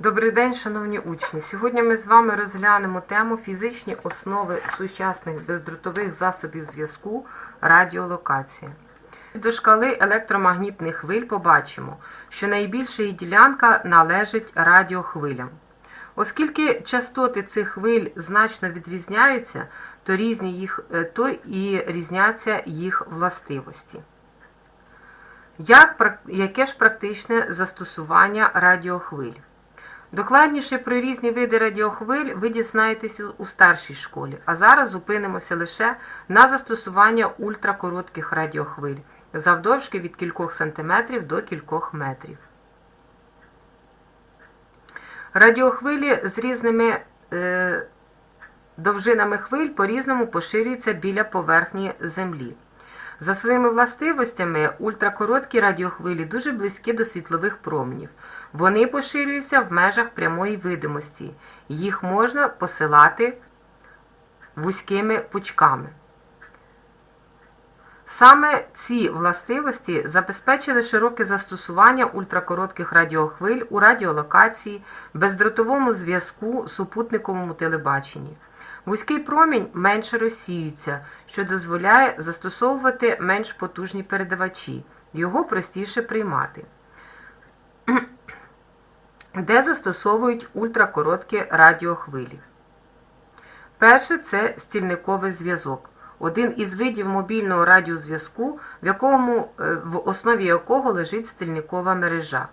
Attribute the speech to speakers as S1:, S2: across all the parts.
S1: Добрий день, шановні учні. Сьогодні ми з вами розглянемо тему фізичні основи сучасних бездротових засобів зв'язку радіолокація. До шкали електромагнітних хвиль побачимо, що найбільша її ділянка належить радіохвилям. Оскільки частоти цих хвиль значно відрізняються, то, різні їх, е, то і різняться їх властивості. Як, яке ж практичне застосування радіохвиль? Докладніше про різні види радіохвиль ви дізнаєтесь у- у старшій школі, а зараз зупинимося лише на застосування ультракоротких радіохвиль завдовжки від кількох сантиметрів до кількох метрів. Радіохвилі з різними е, довжинами хвиль по-різному поширюються біля поверхні Землі. За своїми властивостями ультракороткі радіохвилі дуже близькі до світлових променів. Вони поширюються в межах прямої видимості. Їх можна посилати вузькими пучками. Саме ці властивості забезпечили широке застосування ультракоротких радіохвиль у радіолокації, бездротовому зв'язку, супутниковому телебаченні. Вузький промінь менше розсіюється, що дозволяє застосовувати менш потужні передавачі, його простіше приймати. Де застосовують ультракороткі радіохвилі? Перше це стільниковий зв'язок. Один із видів мобільного радіозв'язку, в, якому, е, в основі якого лежить стільникова мережа.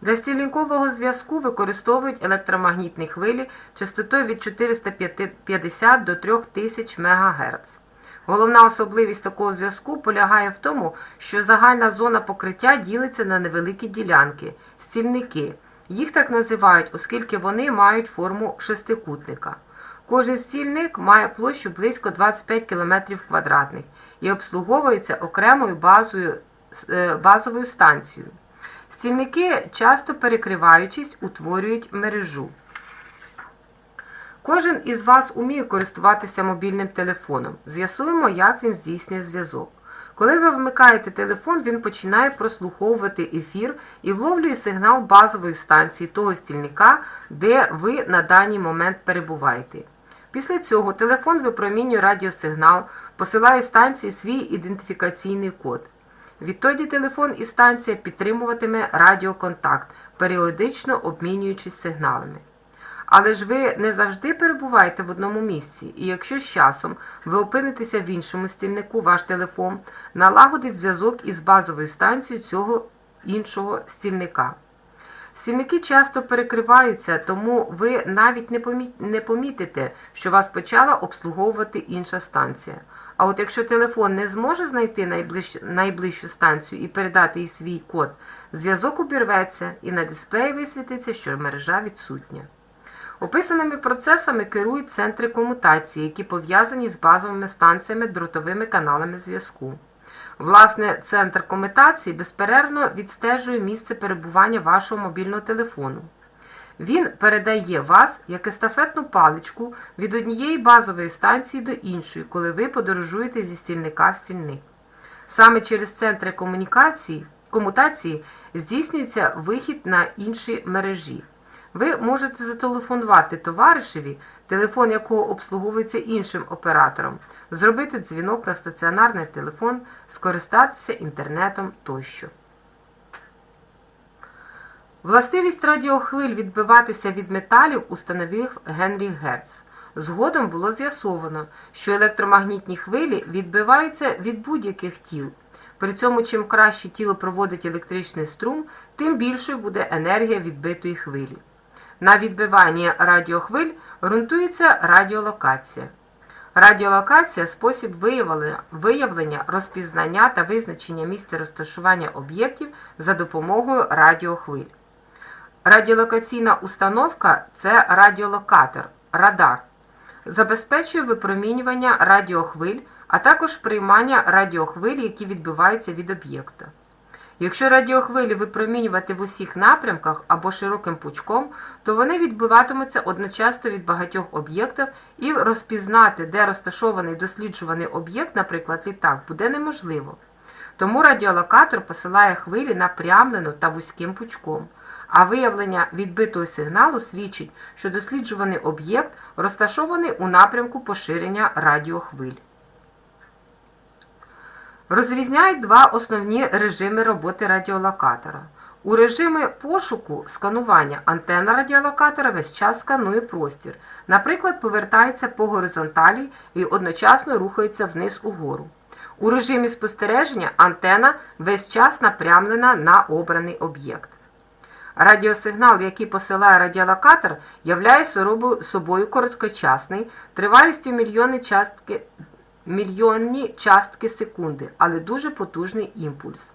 S1: Для стільникового зв'язку використовують електромагнітні хвилі частотою від 450 до 3000 МГц. Головна особливість такого зв'язку полягає в тому, що загальна зона покриття ділиться на невеликі ділянки стільники. Їх так називають, оскільки вони мають форму шестикутника. Кожен стільник має площу близько 25 км квадратних і обслуговується окремою базою, е, базовою станцією. Стільники, часто перекриваючись, утворюють мережу. Кожен із вас уміє користуватися мобільним телефоном. З'ясуємо, як він здійснює зв'язок. Коли ви вмикаєте телефон, він починає прослуховувати ефір і вловлює сигнал базової станції того стільника, де ви на даний момент перебуваєте. Після цього телефон випромінює радіосигнал, посилає станції свій ідентифікаційний код. Відтоді телефон і станція підтримуватиме радіоконтакт, періодично обмінюючись сигналами. Але ж ви не завжди перебуваєте в одному місці, і якщо з часом ви опинитеся в іншому стільнику, ваш телефон налагодить зв'язок із базовою станцією цього іншого стільника. Стільники часто перекриваються, тому ви навіть не помі- не помітите, що вас почала обслуговувати інша станція. А от якщо телефон не зможе знайти найближчу, найближчу станцію і передати їй свій код, зв'язок обірветься і на дисплеї висвітиться, що мережа відсутня. Описаними процесами керують центри комутації, які пов'язані з базовими станціями дротовими каналами зв'язку. Власне, центр комутації безперервно відстежує місце перебування вашого мобільного телефону. Він передає вас як естафетну паличку від однієї базової станції до іншої, коли ви подорожуєте зі стільника в стільник. Саме через центри комутації здійснюється вихід на інші мережі. Ви можете зателефонувати товаришеві, телефон якого обслуговується іншим оператором, зробити дзвінок на стаціонарний телефон, скористатися інтернетом тощо. Властивість радіохвиль відбиватися від металів установив Генрі Герц. Згодом було з'ясовано, що електромагнітні хвилі відбиваються від будь-яких тіл. При цьому, чим краще тіло проводить електричний струм, тим більшою буде енергія відбитої хвилі. На відбиванні радіохвиль ґрунтується радіолокація. Радіолокація спосіб виявлення, розпізнання та визначення місця розташування об'єктів за допомогою радіохвиль. Радіолокаційна установка це радіолокатор, радар. Забезпечує випромінювання радіохвиль, а також приймання радіохвиль, які відбиваються від об'єкта. Якщо радіохвилі випромінювати в усіх напрямках або широким пучком, то вони відбиватимуться одночасно від багатьох об'єктів і розпізнати, де розташований досліджуваний об'єкт, наприклад, літак, буде неможливо. Тому радіолокатор посилає хвилі напрямлено та вузьким пучком. А виявлення відбитого сигналу свідчить, що досліджуваний об'єкт розташований у напрямку поширення радіохвиль. Розрізняють два основні режими роботи радіолокатора. У режимі пошуку сканування антенна радіолокатора весь час сканує простір, наприклад, повертається по горизонталі і одночасно рухається вниз угору. У режимі спостереження антена весь час напрямлена на обраний об'єкт. Радіосигнал, який посилає радіолокатор, являє собою короткочасний, тривалістю мільйони частки, мільйонні частки секунди, але дуже потужний імпульс.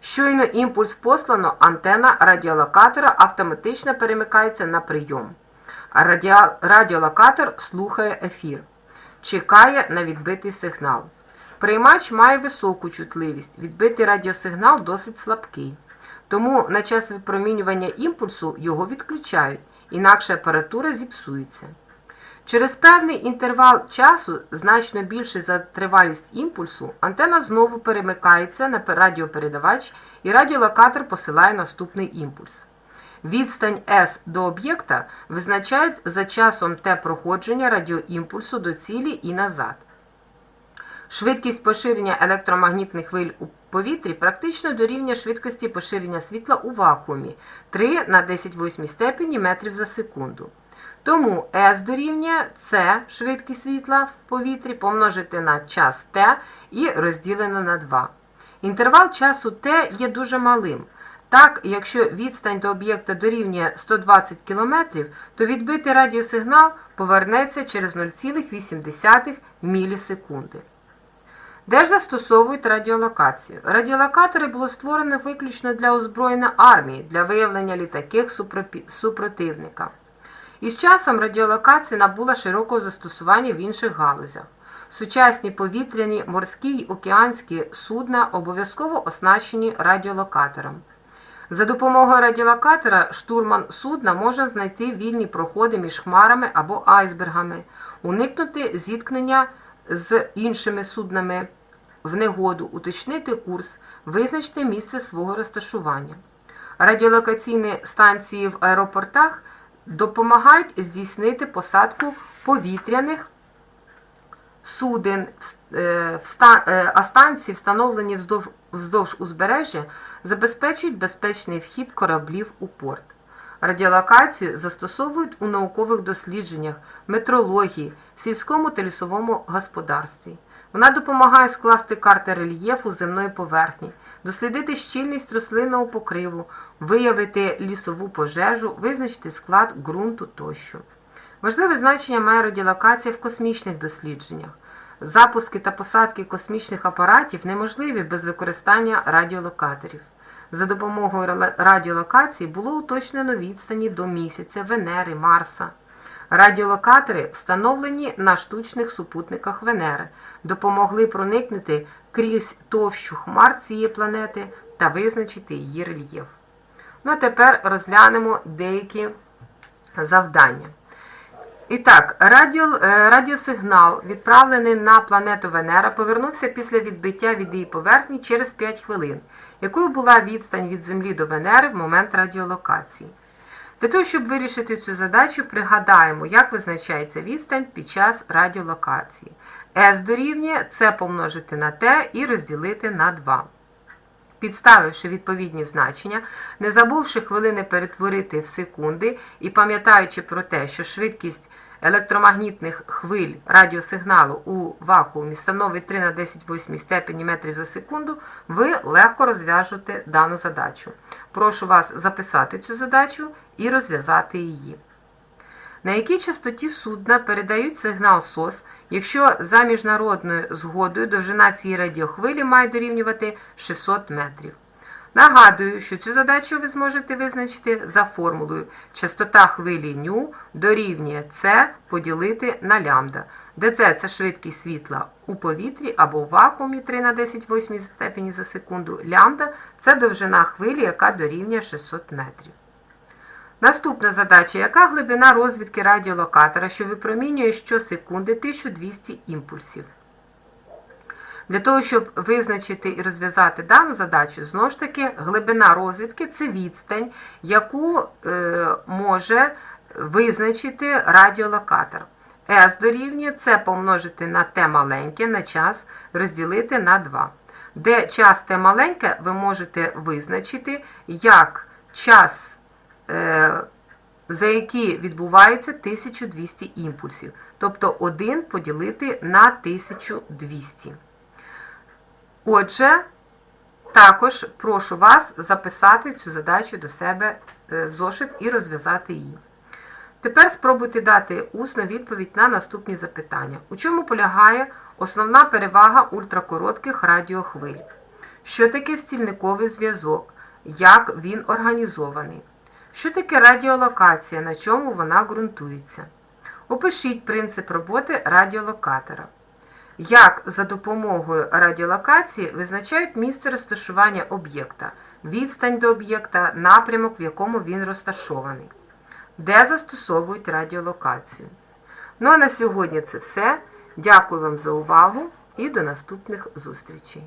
S1: Щойно імпульс послано, антена радіолокатора автоматично перемикається на прийом. А радіолокатор слухає ефір, чекає на відбитий сигнал. Приймач має високу чутливість, відбитий радіосигнал досить слабкий. Тому на час випромінювання імпульсу його відключають, інакше апаратура зіпсується. Через певний інтервал часу, значно більший за тривалість імпульсу, антена знову перемикається на радіопередавач і радіолокатор посилає наступний імпульс. Відстань S до об'єкта визначають за часом Т проходження радіоімпульсу до цілі і назад. Швидкість поширення електромагнітних хвиль у повітрі практично дорівнює швидкості поширення світла у вакуумі 3 на 10 степені метрів за секунду. Тому S дорівнює C швидкість світла в повітрі помножити на час T і розділено на 2. Інтервал часу T є дуже малим. Так, якщо відстань до об'єкта дорівнює 120 км, то відбитий радіосигнал повернеться через 0,8 мілісекунди. Де ж застосовують радіолокацію? Радіолокатори було створено виключно для озброєної армії, для виявлення літаків супротивника. Із часом радіолокація набула широкого застосування в інших галузях. Сучасні повітряні, морські й океанські судна обов'язково оснащені радіолокатором. За допомогою радіолокатора штурман судна може знайти вільні проходи між хмарами або айсбергами, уникнути зіткнення з іншими суднами в негоду, уточнити курс, визначити місце свого розташування. Радіолокаційні станції в аеропортах допомагають здійснити посадку повітряних суден, е, е, а станції, встановлені вздовж, вздовж узбережжя, забезпечують безпечний вхід кораблів у порт. Радіолокацію застосовують у наукових дослідженнях, метрології, сільському та лісовому господарстві. Вона допомагає скласти карти рельєфу земної поверхні, дослідити щільність рослинного покриву, виявити лісову пожежу, визначити склад ґрунту тощо. Важливе значення має радіолокація в космічних дослідженнях. Запуски та посадки космічних апаратів неможливі без використання радіолокаторів. За допомогою радіолокації було уточнено відстані до місяця, Венери, Марса. Радіолокатори, встановлені на штучних супутниках Венери, допомогли проникнути крізь товщу хмар цієї планети та визначити її рельєф. Ну а тепер розглянемо деякі завдання. І так, радіо, е, радіосигнал, відправлений на планету Венера, повернувся після відбиття від її поверхні через 5 хвилин, якою була відстань від Землі до Венери в момент радіолокації. Для того, щоб вирішити цю задачу, пригадаємо, як визначається відстань під час радіолокації. S дорівнює C помножити на T і розділити на 2. Підставивши відповідні значення, не забувши хвилини перетворити в секунди і пам'ятаючи про те, що швидкість електромагнітних хвиль радіосигналу у вакуумі становить 3 на 10 восьмій степені метрів за секунду, ви легко розв'яжете дану задачу. Прошу вас записати цю задачу і розв'язати її. На якій частоті судна передають сигнал СОС, якщо за міжнародною згодою довжина цієї радіохвилі має дорівнювати 600 метрів. Нагадую, що цю задачу ви зможете визначити за формулою частота хвилі ню дорівнює С поділити на лямбда, де С – це швидкість світла у повітрі або в вакуумі 3 на 10 восьмій степені за секунду, лямбда – це довжина хвилі, яка дорівнює 600 метрів. Наступна задача. Яка глибина розвідки радіолокатора, що випромінює щосекунди 1200 імпульсів? Для того, щоб визначити і розв'язати дану задачу, знову ж таки, глибина розвідки це відстань, яку е, може визначити радіолокатор. S дорівнює це помножити на t маленьке на час розділити на 2. Де час t маленьке, ви можете визначити як час, за який відбувається 1200 імпульсів. Тобто 1 поділити на 1200. Отже, також прошу вас записати цю задачу до себе е, в зошит і розв'язати її. Тепер спробуйте дати усну відповідь на наступні запитання. У чому полягає основна перевага ультракоротких радіохвиль? Що таке стільниковий зв'язок? Як він організований? Що таке радіолокація, на чому вона ґрунтується? Опишіть принцип роботи радіолокатора. Як за допомогою радіолокації визначають місце розташування об'єкта, відстань до об'єкта, напрямок, в якому він розташований, де застосовують радіолокацію. Ну а на сьогодні це все. Дякую вам за увагу і до наступних зустрічей.